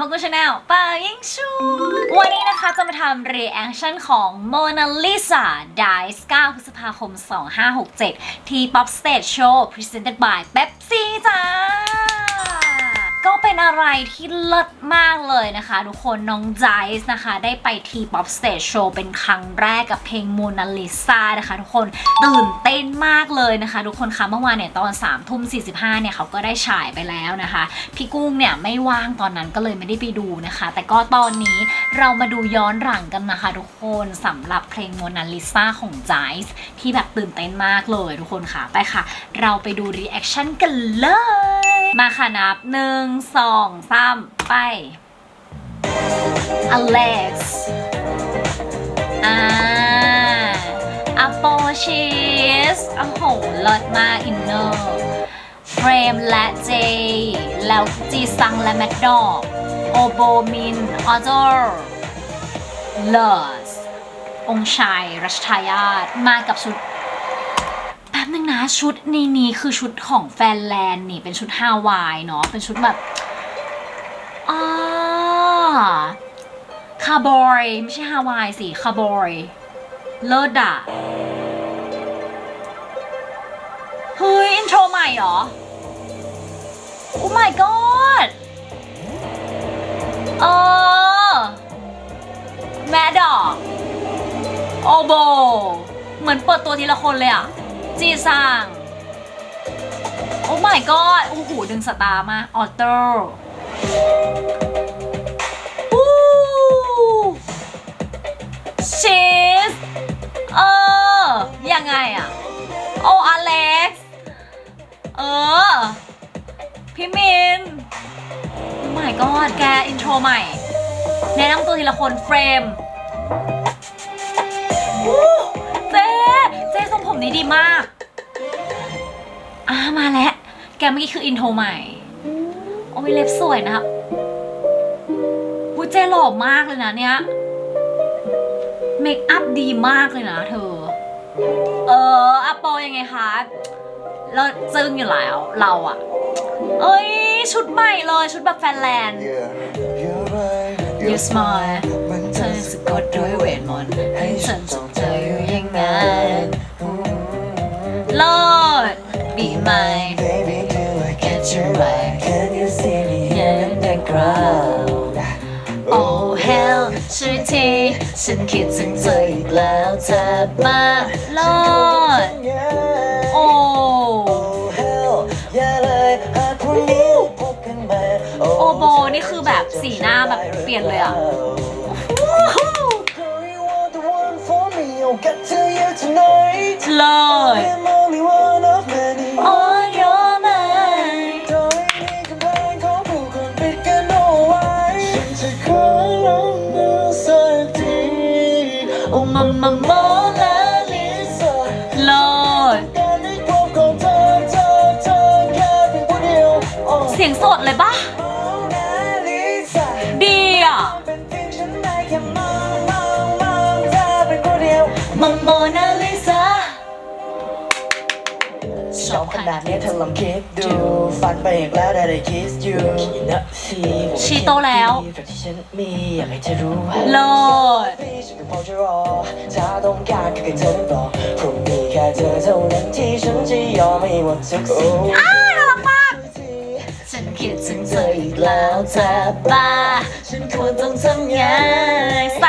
ฮอกกูชาแนลปายิงชูวันนี้นะคะจะมาทำรีแอคชั่นของโมนาลิซาไดส์9พฤษภาคม 2567 ที่ป๊ Pop Stage Show Presented ยแบปซี่จ้าก็ อะไรที่เลิศมากเลยนะคะ ทุกคนน้องไจส์นะคะ ได้ไปที Pop Stage Show เป็นครั้งแรกกับเพลง Mona Lisa นะคะ ทุกคนตื่นเต้นมากเลยนะคะ ทุกคนคะเมื่อวานเนี่ยตอน3ามทุ่ม45เนี่ยเขาก็ได้ฉายไปแล้วนะคะ พี่กุ้งเนี่ยไม่ว่างตอนนั้นก็เลยไม่ได้ไปดูนะคะ แต่ก็ตอนนี้เรามาดูย้อนหลังกันนะคะ ทุกคนสำหรับเพลง Mona Lisa ของไจส์ที่แบบตื่นเต้นมากเลยทุกคนค่ะไปค่ะ เราไปดู reaction กันเลย มาค่ะนับหนึ่งสองสามไป Alex อ่าอโปชีสโอ้โหเลิศมากอินเนอร์เฟรมและเจ แล้วจีซังและแมดดอกโอโบมินออเดอร์เลสองชายรัชทายาทมากับชุดแป๊บนึงนะชุดนี้นี้คือชุดของแฟนแลนด์นี่เป็นชุดฮาวายเนาะเป็นชุดแบบาร์บอยไม่ใช่ฮาวายสิคาร์บอยเลิศอะเฮ้ย อินโทรใหม่เหรอ โอ้ my god เออ แมดดอกโอโบ เหมือนเปิดตัวทีละคนเลยอะจีซังโอ้ my god โอ้โหดึงสตาร์มา ออเต ชีส เออ ยังไงอะโอ้อเล็กซ์ เออ พี่มินโอ้ my god แกอินโทรใหม่ แนะนำตัวทีละคนเฟรมอู้เจ๊เจ๊ทรงผมนี้ดีมากอ่ามาแล้ว แกเมื่อกี้คืออินโทรใหม่ โอ้ยเล็บสวยนะครับวูเจหล่อมากเลยนะเนี่ย มคอัพดีมากเลยนะเธอ เอออะโปยังไงคะ เราจึ้งอยู่แล้วเราอะ เอ้ย ชุดใหม่เลยชุดแบบแฟนแลนด์ You smile เธอสะกดด้วยเวทมนต์ให้ฉันจดเธออยู่อย่างนั้นเลิศ Be mine Baby, do I Get you right Can you see me in the crowd? Oh hell ช่วยที ฉันคิดถึงเธออีกแล้วเธอมาเลิศ Yeah. โอ้ Oh hell อย่าเลยหากพรุ่งนี้พบกันใหม่โอโบนี่คือแบบสีหน้าแบบเปลี่ยนเลยอะ Girl, you are โอ้ นาดนี้เธอลองคิดดูฝันไปอีกแล้วได้ได้คิสอยู่นะสิชีโตแล้วแต่ที่ฉันมีอยากให้เธอรู้เลิศฉันเป็นพอจะรอถ้าต้องการก็แค่เธอได้บอกพรุ่งนี้แค่เธอเท่านั้นที่ฉันจะยอมให้หมดทุกสิ่งอ้าน่ารักมากฉันคิดถึงเธออีกแล้วเธอบ้าฉันควรต้องทำยังไง แซ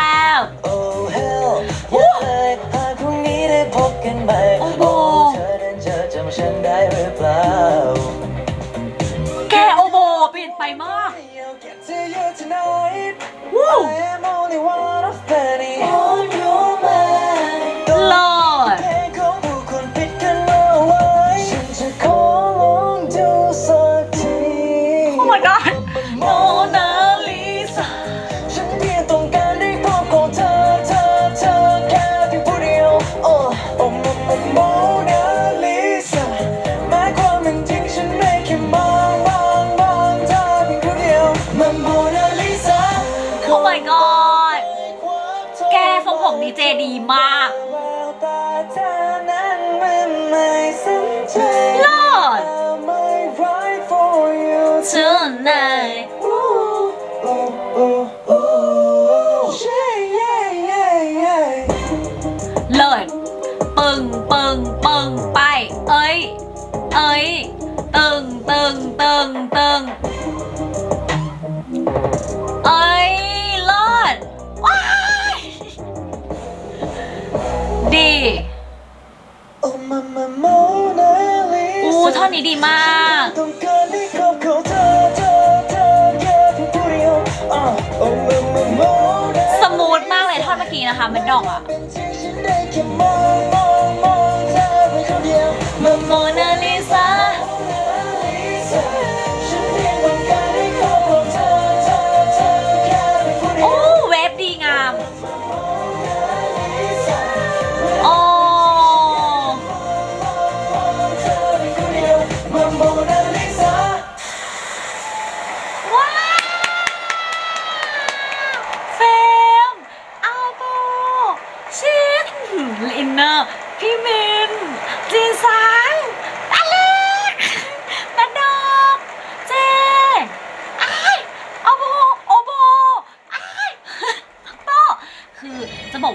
ตึงตึงตึงไอ้ยรอดว้ายดีอู้ท่อนนี้ดีมากสมูทมากเลยท่อนเมื่อกี้นะคะ มันดอกอะ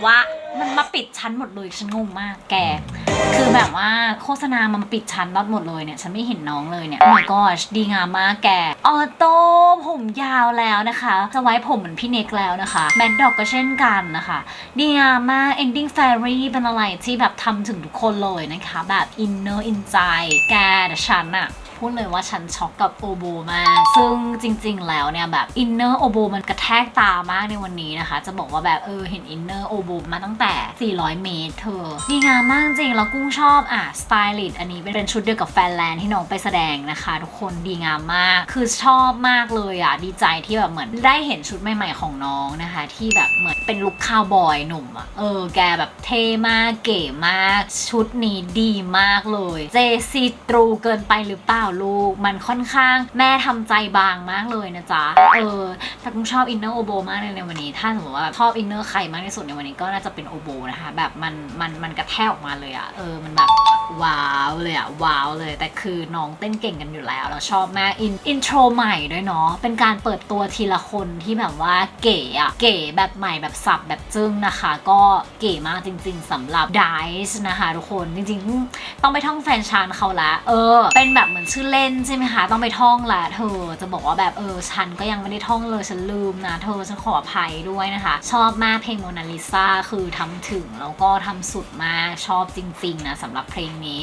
ว่ามันมาปิดชั้นหมดเลยฉันงงมากแก คือแบบว่าโฆษณามันมาปิดชั้นน็อตหมดเลยเนี่ย ฉันไม่เห็นน้องเลยเนี่ยโอ้ my gosh ดีงามมากแก ออโต้ผมยาวแล้วนะคะ จะไว้ผมเหมือนพี่เน็กแล้วนะคะแมดดอกก็เช่นกันนะคะ ดีงามมาก ending fairy เป็นอะไรที่แบบทำถึงทุกคนเลยนะคะ แบบ inner in ใจแกแต่ฉันอะ พูดเลยว่าฉันช็อกกับโอโบมาก ซึ่งจริง ๆ แล้วเนี่ยแบบอินเนอร์โอโบมันกระแทกตามากในวันนี้นะคะ จะบอกว่าแบบเออเห็นอินเนอร์โอโบมาตั้งแต่ 400 เมตรเธอดีงามมากจริง แล้วกุ้งชอบอะสไตลิสต์อันนี้เป็นชุดเดียวกับแฟนแลนด์ที่น้องไปแสดงนะคะ ทุกคนดีงามมาก คือชอบมากเลยอะดีใจที่แบบเหมือนได้เห็นชุดใหม่ ๆ ของน้องนะคะ ที่แบบเหมือนเป็นลุคคาวบอยหนุ่มอะเออแกแบบเท่มากเก๋มากชุดนี้ดีมากเลย เจซีตรูเกินไปหรือเปล่าลูก มันค่อนข้างแม่ทำใจบางมากเลยนะจ๊ะ เออแต่กุ้งชอบอินเนอร์โอโบมากเลยในวันนี้ ถ้าสมมติว่าชอบอินเนอร์ใครมากที่สุดในวันนี้ก็น่าจะเป็นโอโบนะคะ แบบมันมันมันกระแทกออกมาเลยอะเออ มันแบบว้าวเลยอะว้าวเลย แต่คือน้องเต้นเก่งกันอยู่แล้วเราชอบมากอินอินโทรใหม่ด้วยเนาะเป็นการเปิดตัวทีละคนที่แบบว่าเก๋อะเก๋แบบใหม่แบบสับแบบจึ้งนะคะ ก็เก๋มากจริง ๆสำหรับ Dice นะคะทุกคนจริง ๆ ต้องไปท่องแฟนชานเขาละเออ เป็นแบบเหมือนชื่อเล่นใช่ไหมคะต้องไปท่องละเธอจะบอกว่าแบบเออฉันก็ยังไม่ได้ท่องเลยฉันลืมนะเธอฉันขออภัยด้วยนะคะ ชอบมากเพลงโมนาลิซาคือทำถึงแล้วก็ทำสุดมากชอบจริง ๆนะสำหรับเพลงนี้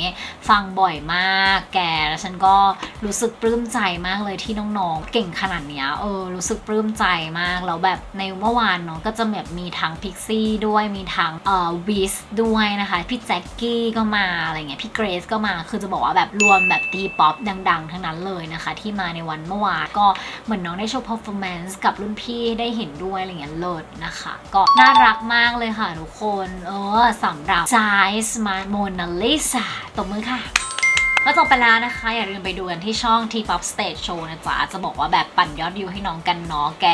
ฟังบ่อยมากแกแล้วฉันก็รู้สึกปลื้มใจมากเลยที่น้องๆ เก่งขนาดเนี้ยเออรู้สึกปลื้มใจมากแล้วแบบในเมื่อวานเนาะก็จะแบบมีทั้งพิกซี่ด้วยมีทั้งเอ่อวิสด้วยนะคะ พี่แจ็คกี้ก็มาอะไรเงี้ยพี่เกรซก็มาคือจะบอกว่าแบบรวมแบบตีป๊อปดัง ๆ ทั้งนั้นเลยนะคะ ที่มาในวันเมื่อวานก็เหมือนน้องได้โชว์ performance กับรุ่นพี่ได้เห็นด้วยอะไรเงี้ยเลิศนะคะ ก็น่ารักมากเลยค่ะทุกคน เออสำหรับ j a i s m a Mona Lisa ตบมือค่ะก็จบไปแล้วนะคะ อย่าลืมไปดูกันที่ช่อง T-POP Stage Show นะจ๊ะ จะบอกว่าแบบปั่นยอดวิวให้น้องกันเนาะแก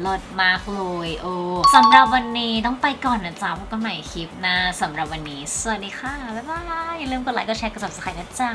เลิศมากเลยโอ้สำหรับวันนี้ต้องไปก่อนนะจ๊ะพบกันใหม่คลิปหน้าสำหรับวันนี้ สวัสดีค่ะ บ๊ายบาย อย่าลืมกดไลค์กดแชร์กด subscribe นะจ๊ะ